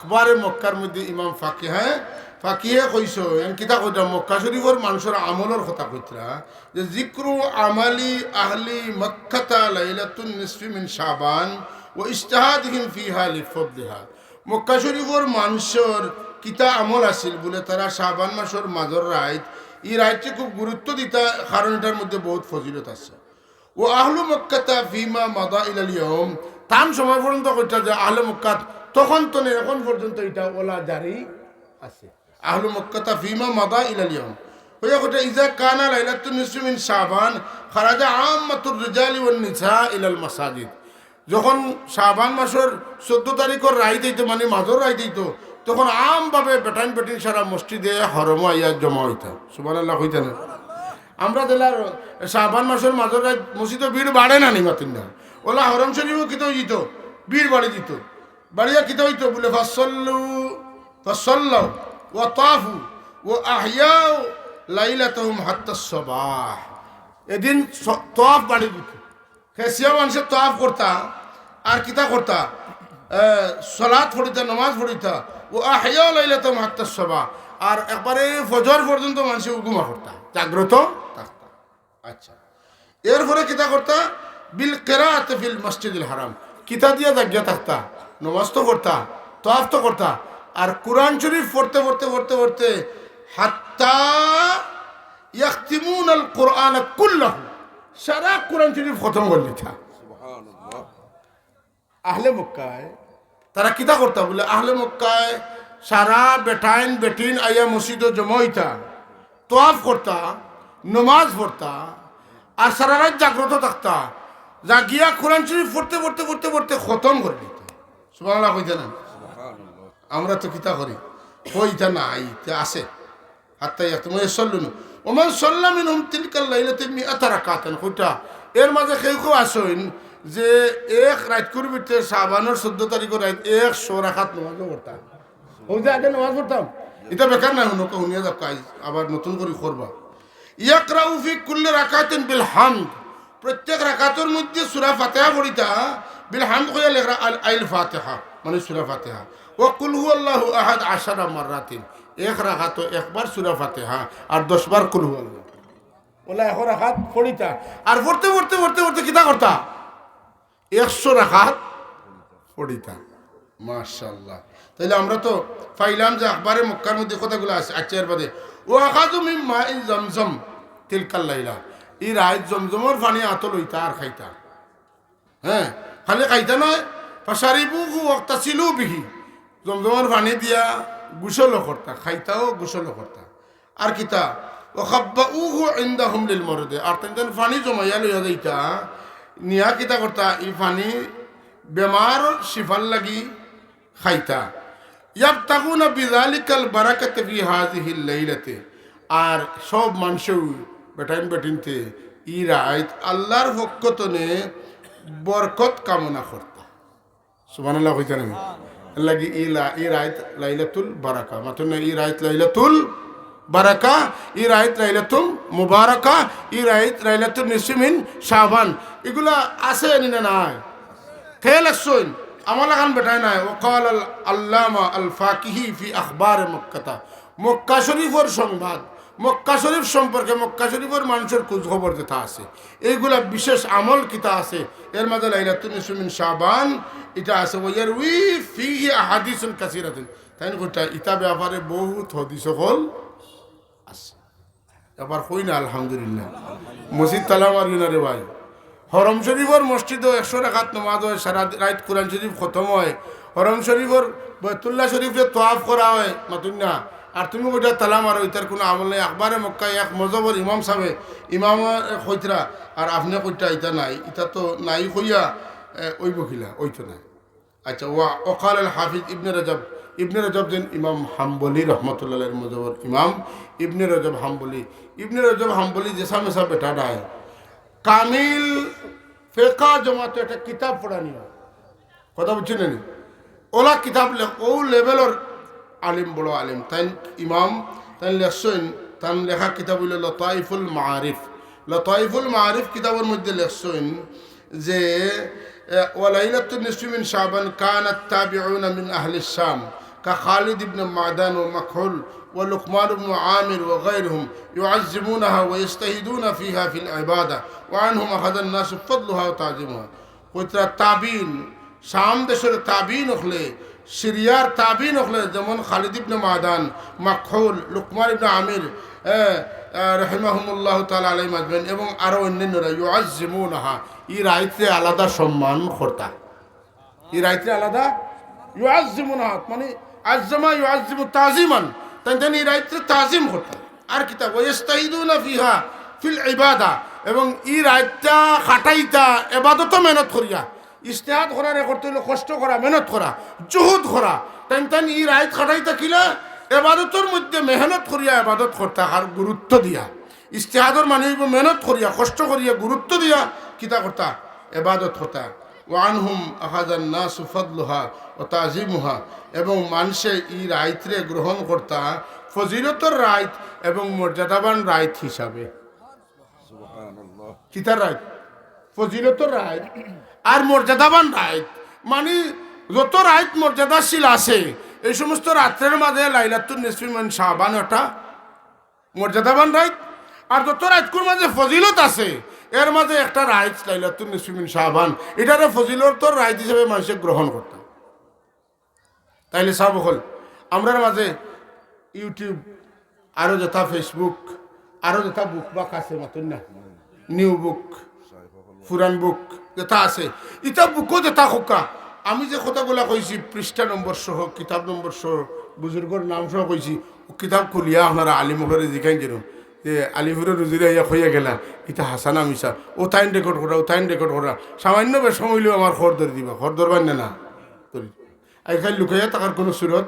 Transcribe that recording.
আকবরে মক্কার মধ্যে ইমাম ফাকি হ্যাঁ? ফাকিহে কইস এন কিতা কইতা মক্কা শরীফর মানুষের আমলের কথা কইতরা যে জিক্রু আমালি আহলি মক্কাতা লাইলাতুন নিসফি মিন শাবান ও ইজতিহাদিহিম ফিহা মক্কা শরীফর মানুষের কিতা আমল আছিল বলে তারা শাবান মাসের মাজর রাইত এই রাইতকে খুব গুরুত্ব দিতা কারণ এটার মধ্যে বহুত ফজিলত আছে। ও আহলু মক্কাতা ফিমা মাদা ইলাল ইয়ম তাম সময় পর্যন্ত কইতা যে আহলে মক্কাত তখন তো এখন পর্যন্ত এটা ওলা জারি আছে। আহলু মক্কাতা ফিমা মাদা ইলাল ইয়ম হইয়া কইতা ইজা কানা লাইলাতুন নিসফি মিন শাবান, খারাজা আম্মাতুর রিজালি ওয়ান নিসা ইলাল মাসাজিদ। যখন শাবান মাসের চোদ্দ তারিখের রায় দিত মানে মাজর রায় দিত তখন আমভাবে বেটাইন বেটিন সারা মসজিদে হরম আইয়া জমা হইতা। সুবান আল্লাহ হইতা না? আমরা দিলার শাহবান মাসের মাজর রাত মসজিদে ভিড় বাড়ে না নি মাতিন না ওলা হরম শরীফও কিতে দিত ভিড় বাড়ে দিত। বাড়িয়া কিতে হইতো বলে, ফসল্লু ফসল্লাও ও তাফু ও আহিয়াও লাইলাতহুম হাত্তা সবাহ। এদিন তোয়াফ বাড়ি দিত খেসিয়া মানুষের তোয়াফ করতা, আর কিতা করতা? সলাৎ পড়িতা, নমাজ পড়িতা ও আহিয়াও লাইলাতহুম হাত্তা সবাহ। আর একবারে ফজর পর্যন্ত মানুষের উগুমা করতা। জাগ্রত থাকতা। আচ্ছা। এরপরে কিতা করতা? বিল কেরাত ফিল মসজিদুল হারাম। কিতা দিয়া জাগিয়া থাকতা? নমাজ তো করতা তোয়াফ তো করতা। আর কোরআন শরীফ পড়তে পড়তে পড়তে পড়তে হাত্তা ইয়াখতিমুন আল কোরআন কুল্লাহু। সারা কোরআন শরীফ খতম করে লিখা আহলে মক্কায় তারা কিতা করতা? বলে আহলে মক্কায় সারা বেটাইন বেটিন আইয়া মসজিদ জমাইতা তোয়াফ করতা নমাজ পড়তা আর সারা রাত জাগ্রত থাকতা। জাগিয়া কোরআন শরীফ পড়তে পড়তে পড়তে পড়তে খতম করে দিত। সুবাংলা কইতে না? আমরা তো কিতা করি? কইতা না আইতে আসে হাত্তা ইয়া তুমি সল্লুন। ওমান সল্লাম ইন হুম তিলকাল লাইলাতে মি আতারা কাতেন কইটা, এর মাঝে কেউ কেউ আসইন যে এক রাত করবিতে সাবানোর চোদ্দ তারিখের রাত এক শো রাখাত নমাজও ওই যে আগে নমাজ পড়তাম। এটা বেকার না শুনো শুনিয়া যাক কাজ আবার নতুন করে করবা। ইয়াকরাউ ফি কুল্লি রাকাতিন বিল হামদ। প্রত্যেক রাকাতের মধ্যে সূরা ফাতিহা পড়িতা বিল হামদ কইয়া লেখা আল আইল ফাতিহা মানে সূরা ফাতিহা ও কুল হুয়াল্লাহু আহাদ আশারা মাররাতিন এক রাকাত একবার সূরা ফাতিহা আর দশ বার কুল হুয়াল্লাহ ওলা এখন রাখাত পড়িতা আর পড়তে পড়তে পড়তে পড়তে কিতা করতা? একশো রাখাত পড়িতা মাশাল্লাহ তাহলে আমরা তো পাইলাম যে আখবারে মক্কার মধ্যে কথাগুলো আছে? আচ্ছা এর বাদে, ও আখাজু মিম মা ইল জমজম তিলকাল লাইলা। ই রাত জমজমর পানি আত লইতা আর খাইতা। হ্যাঁ? খালি খাইতা নয় ফাসারিবু ওয়াক্তাসিলু বিহি। জমজমর পানি দিয়া গুসলও করতা খাইতাও গুসলও করতা আর কিতা ও খাব্বা উহু ইন্দা হুমলিল মরদে। আর তেন পানি জমাইয়া লইয়া যাইতা। নিয়া কিতা করতা ই পানি বেমার শিফার লাগি খাইতা। ইয়াবতাগুনা বিযালিকাল বারাকাতে ফি হাযিহিল লাইলাতে। আর সব মানুষও বেটাইন বেটিনতে ই রাত আল্লাহর পক্ষতনে বরকত কামনা করতা। সুবহানাল্লাহ কইতা না লাগি ই লা, ই রাত লাইলাতুল বারাকা। মাতুন ই রাত লাইলাতুল বারাকা, ই রাত লাইলাতুল মুবারাকা, ই রাত লাইলাতুল নিসমিন শাবান। এগুলা আছে নি না নাই? খেয়াল আসছেন আমার লাগান বেটায় নাই। ওকাল আল আল্লামা আল ফাকিহি ফি আখবার মক্কাতা। মক্কা শরীফের সংবাদ। মক্কা শরীফ সম্পর্কে, মক্কা শরীফের মানুষের খবর যেটা আছে, এইগুলা বিশেষ আমল কিতা আছে, এর মাঝে লাইলাতুন ইসমিন শাবান, এটা আছে ওয়ার উই ফি আহাদিসুন কাসিরাতুন। তাই গোটা ইতা ব্যাপারে বহুত হদিস হল আছে। এবার কই না, আলহামদুলিল্লাহ। মসজিদ তালা মারবি না রে ভাই। হরম শরীফর মসজিদও একশো রাখাত নমাজ হয়, সারা রাত কোরআন শরীফ খতম হয়। হরম শরীফর বৈতুল্লাহ শরীফে তোয়াফ করা হয় নতুন না আর তুমি ওইটা তালাম মারো ইতার কোনো আমল নেই। আকবারে মক্কায় এক মজবর ইমাম সাহেব ইমাম কইতরা আর আপনি কইটা ইটা নাই। ইটা তো নাই কইয়া ওই বকিলা ওই তো নাই। আচ্ছা ওয়া ওকাল আল হাফিজ ইবনে রজব ইবনে রজব যেন ইমাম হাম্বলি রহমতুল্লাহ মজবর ইমাম। ইবনে রজব হাম্বলি। ইবনে রজব হাম্বলি যেসা মেসা বেটা ডায় কামিল ফেকা জমাতো একটা কিতাব পড়ানি কথা বুঝছেন নি ওলা কিতাব ও লেভেলর আলিম বড় আলিম তাই ইমাম তাই লেখছেন তান লেখা কিতাব হইল লতাইফুল মারিফ লতাইফুল মারিফ কিতাবের মধ্যে লেখছেন যে ওয়ালাইলাতুন নিসফি মিন শাবান কানাত তাবিউনা মিন আহলি শাম كخالد بن معدان ومكحول ولقمان بن عامر وغيرهم يعزمونها ويجتهدون فيها في العبادة وعنهم أخذ الناس فضلها وتعظيمها قلت التابين শাম দেশের তাবিন হলে সিরিয়ার তাবিন হলে, যেমন খালিদ ইবনে মাদান মাখুল লুকমান ইবনে আমির রহিমাহমুল্লাহ তালা আলাই মাজবেন এবং আরও অন্যান্যরা ইউআজিমুনাহা ই রাইতে আলাদা সম্মান কর্তা ই রাইতে আলাদা ইউআজিমুনাহা মানে আজমা ইউআজিমু তাজিমান। তাই তাই ই রাইতে তাজিম করতা আর কিতাব ওয়েস্তাইদুনা ফিহা ফিল ইবাদা, এবং ই রাইতটা খাটাইতা, এবাদত মেহনত করিয়া ইস্তেহাদ করার করতে হইলে কষ্ট করা মেহনত করা জুহুদ করা তেন তাই ই রাইত খাটাইতা কিলা এবাদতের মধ্যে মেহনত করিয়া এবাদত করতা আর গুরুত্ব দিয়া। ইস্তেহাদর মানে মেহনত করিয়া কষ্ট করিয়া গুরুত্ব দিয়া কিতা করতা এবাদত করতা ওয়ানহুম আহাজান না সুফদলুহা ও তাজিমুহা। এবং মানুষে ই রাইতরে গ্রহণ করতা ফজিলতর রাইত এবং মর্যাদাবান রাইত হিসাবে কিতার রাইত? ফজিলতর রাইত আর মর্যাদাবান রাইত মানে যত রাইত মর্যাদাশীল আছে, এই সমস্ত রাত্রের মাঝে লাইলাতুল নিসফিমান শাহবান ওটা মর্যাদাবান রাইত আর যত রাইতকুর মাঝে ফজিলত আছে, এর মাঝে একটা রাইত লাইলাতুল নিসফিমিন শাহবান এটারে ফজিলতর রাইত হিসেবে মানুষে গ্রহণ করতাম তাইলে সব হল, আমরার মাঝে ইউটিউব আরও যথা ফেসবুক আরও যথা বুক বাক আছে মতন না, নিউ বুক। পুরান বুক যেটা আছে। ইটা বুকও যেটা হোকা আমি যে কথাগুলা কইছি পৃষ্ঠা নম্বর সহ কিতাব নম্বর সহ বুজুর্গর নাম সহ কইছি কিতাব খুলিয়া আপনারা আলিমহরে জিকাই যেন যে আলিপুরের রুজিরে ইয়া হইয়া গেলা ইটা হাসানা মিশা ও টাইম রেকর্ড করা ও টাইম রেকর্ড করা সামান্য বেশম হইলেও আমার খর ধরে দিবা। খর ধরবার না না? আজকাল লুকাইয়া থাকার কোনো সুরত